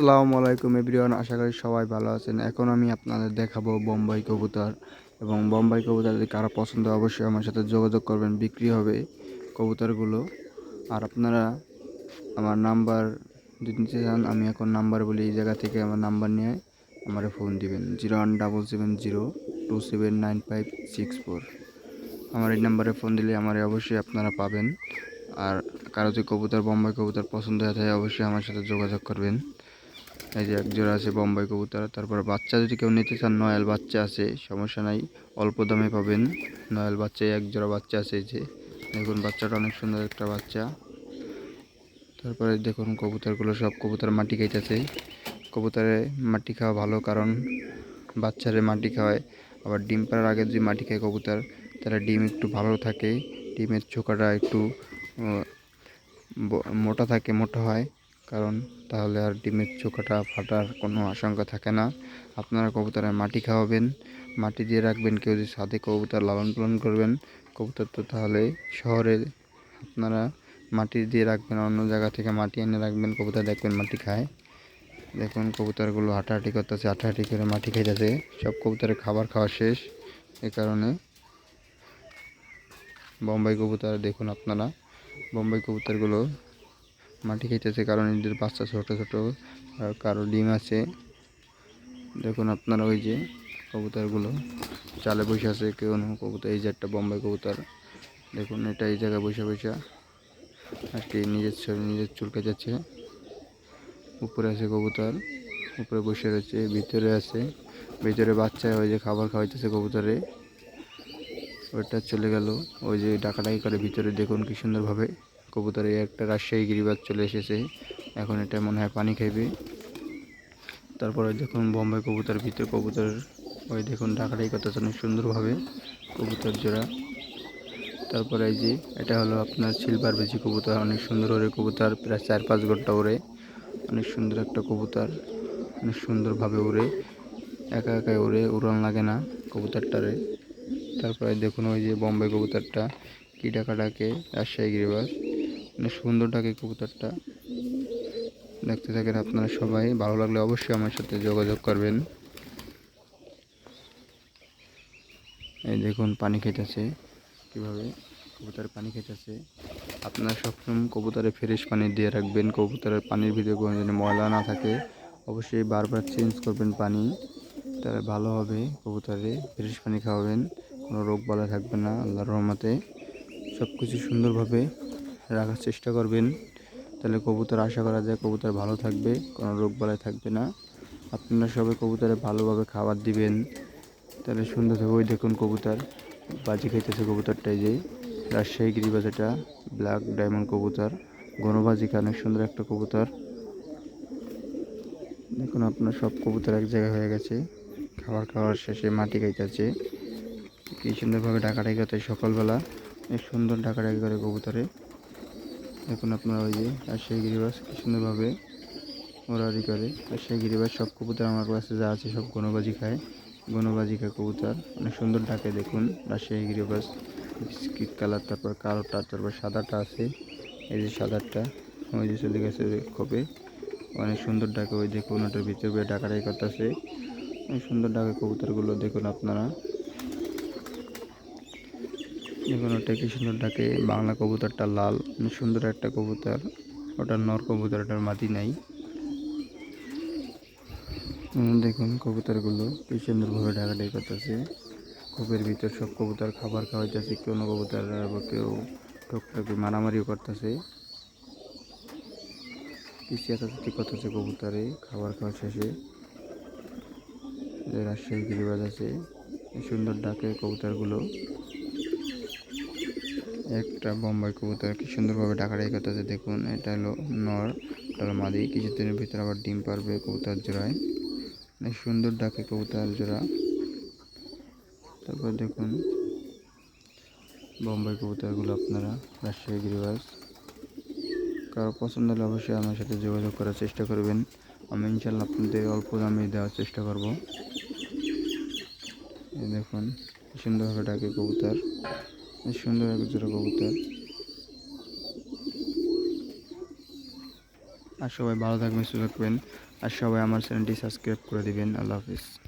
আসসালামু আলাইকুম এভরিওয়ান, আশা করি সবাই ভালো আছেন। এখন আমি আপনাদের দেখাবো বোম্বাই কবুতর। এবং বোম্বাই কবুতর যদি কারও পছন্দ অবশ্যই আমার সাথে যোগাযোগ করবেন, বিক্রি হবে কবুতরগুলো। আর আপনারা আমার নাম্বার যদি নিতে চান, আমি এখন নাম্বার বলি এই জায়গা থেকে আমার নাম্বার নিয়ে আমার ফোন দিবেন। Zero one double seven zero two seven nine five six four. আমার এই নাম্বারে ফোন দিলে আমার অবশ্যই আপনারা পাবেন। আর কারও যদি কবুতর, বোম্বাই কবুতর পছন্দ হয়ে থাকে, অবশ্যই আমার সাথে যোগাযোগ করবেন। এই যে এক জোড়া আছে বোম্বাই কবুতর, তারপর বাচ্চা যদি কেউ নিতে চান, নয়াল বাচ্চা আছে, সমস্যা নাই, অল্প দামে পাবেন। নয়াল বাচ্চা এক জোড়া বাচ্চা আছে এই যে। দেখুন, বাচ্চাটা অনেক সুন্দর একটা বাচ্চা। তারপরে দেখুন, কবুতরগুলো সব কবুতর মাটি খাইতেছে। কবুতরে মাটি খাওয়া ভালো, কারণ বাচ্চারে মাটি খাওয়ায়। আবার ডিম পাড়ার আগে যদি মাটি খায় কবুতর, তাহলে ডিম একটু ভালো থাকে। ডিমের চোকাটা একটু মোটা থাকে, মোটা হয়। কারণ তাহলে আর ডিমের চোকাটা ফাটার কোনো আশঙ্কা থাকে না। আপনারা কবুতরে মাটি খাওয়াবেন। মাটি দিয়ে রাখবেন, কেউ যদি সাথে কবুতর লালন পালন করবেন, কবুতর তো তাহলে শহরে আপনারা মাটি দিয়ে রাখবেন, অন্য জায়গা থেকে মাটি এনে রাখবেন, কবুতর দেখবেন মাটি খায়। দেখুন কবুতরগুলো হাঁটাহাঁটি করতেছে, হাঁটাহাঁটি করে মাটি খেয়ে খাইতেছে। সব কবুতরের খাবার খাওয়া শেষ। এই কারণে বোম্বাই কবুতর দেখুন আপনারা। বোম্বাই কবুতরগুলো মাটি খাইতেছে, কারণ এদের বাচ্চা ছোট ছোট, আর কারও ডিম আছে। দেখুন আপনারা ওই যে কবুতরগুলো, চালে বসে আছে কেউ না, কবুতর, এই যে একটা বোম্বাই কবুতর। দেখুন, এটা এই জায়গায় বসে বসে আর কি নিজের নিজের চুলকে যাচ্ছে। উপরে আছে কবুতর, উপরে বসে রয়েছে, ভিতরে আছে। ভিতরে বাচ্চা ওই যে খাবার খাওয়াইতেছে কবুতরে। ওইটা চলে গেল, ওই যে ডাকাডাকি করে ভিতরে, দেখুন কি সুন্দরভাবে। কবুতরে একটা রাজশাহী গিরিবাজ চলে এসেছে। এখন এটা মনে হয় পানি খাইবে। তারপরে দেখুন বোম্বাই কবুতর, ভিতরে কবুতর। ওই দেখুন ডাকাডাকি করতেছে অনেক সুন্দরভাবে কবুতর জোড়া। তারপরে এই যে এটা হলো আপনার সিলভার বেজি কবুতর, অনেক সুন্দর ওরে কবুতর, প্রায় চার পাঁচ ঘণ্টা ওড়ে অনেক সুন্দর একটা কবুতর, অনেক সুন্দরভাবে উড়ে একা একাই উড়ে উড়ান লাগে না কবুতরটারে। তারপরে দেখুন ওই যে বোম্বে কবুতরটা কি ডাকা ডাকে রাজশাহী গিরিবাস অনেক সুন্দর ডাকে কবুতরটা দেখতে থাকেন আপনারা সবাই। ভালো লাগলে অবশ্যই আমার সাথে যোগাযোগ করবেন। এই দেখুন, পানি খেতেছে। কীভাবে? কবুতর পানি খেতেছে। আপনারা সবসময় কবুতরে ফ্রেশ পানি দিয়ে রাখবেন। কবুতরের পানির ভিতরে কোনো যেন ময়লা না থাকে। অবশ্যই বারবার চেঞ্জ করবেন পানি। তাহলে ভালো হবে কবুতরে। ফ্রেশ পানি খাওয়াবেন। কোনো রোগ বালা থাকবে না, আল্লাহর রহমতে। সব কিছু সুন্দরভাবে রাখার চেষ্টা করবেন। তাহলে কবুতর আশা করা যায় কবুতর ভালো থাকবে, কোনো রোগ বালাই থাকবে না। আপনারা সবাই কবুতরে ভালোভাবে খাবার দিবেন। তাহলে সুন্দর থাকবে ওই দেখুন কবুতর বাজি খাইতেছে কবুতরটা এই যে। রাজশাহী গিরিবাজ এটা ব্ল্যাক ডায়মন্ড কবুতর, গণবাজি অনেক সুন্দর একটা কবুতর। দেখুন আপনার সব কবুতর এক জায়গায় হয়ে গেছে। খাবার খাওয়ার শেষে মাটি খাইতেছে। কি সুন্দরভাবে ডাকাডাকি করতে সকালবেলা। সুন্দর ডাকাডাকি করে কবুতরে। দেখুন আপনারা ওই যে রাজশাহী গিরিবাস কি সুন্দরভাবে ওরারি করে। রাজশাহী গিরিবাস সব কবুতর আমার কাছে যা আছে সব গণবাজি খায়। গণবাজি খায় কবুতর। অনেক সুন্দর ডাকে দেখুন রাজশাহী গিরিবাস। বিস্কিট কালার, তারপর কালোটা, তারপর সাদাটা আছে। এই যে সাদাটা, ওই যে চলে গেছে খোপে অনেক সুন্দর ডাকে ওই দেখুন ওটার ভিতরে ডাকাডাকি করতেছে। অনেক সুন্দর ডাকে কবুতরগুলো দেখুন আপনারা। দেখুন ওটা কি সুন্দর ডাকে? বাংলা কবুতরটা লাল, সুন্দর একটা কবুতর। ওটা নর কবুতর ওটার মাটি নাই। দেখুন কবুতরগুলো কি সুন্দরভাবে ডাকাডাকি করতেছে। খোপের ভিতর সব কবুতর খাবার খাওয়াইতেছে কোনো কবুতর কেউ টুকটাকি মারামারিও করতেছে। পিছিয়ে করতেছে কবুতরে, খাবার খাওয়া শেষে। রাজশাহী গিরিবাজ আছে সুন্দর ডাকে কবুতরগুলো। একটা বোম্বাই কবুতর কি সুন্দরভাবে ডাকাডাকি করতেছে, দেখুন, এটা হলো নর, এটা হলো মাদি। কিছুদিনের ভিতরে আবার ডিম পারবে কবুতর জোড়ায়। অনেক সুন্দর ডাকে কবুতর জোড়া। তারপর দেখুন, বোম্বাই কবুতরগুলো আপনারা রাজশাহী গিরিবাজ কারও পছন্দ হলে অবশ্যই আমার সাথে যোগাযোগ করার চেষ্টা করবেন। আমি ইনশাল্লাহ আপনাদের অল্প দামে দেওয়ার চেষ্টা করব। দেখুন সুন্দরভাবে ডাকে কবুতর। সুন্দর এক জোড়া কবুতর। আর সবাই ভালো থাকবেন, সুস্থ থাকবেন। আর সবাই আমার চ্যানেলটি সাবস্ক্রাইব করে দিবেন। আল্লাহ হাফিজ।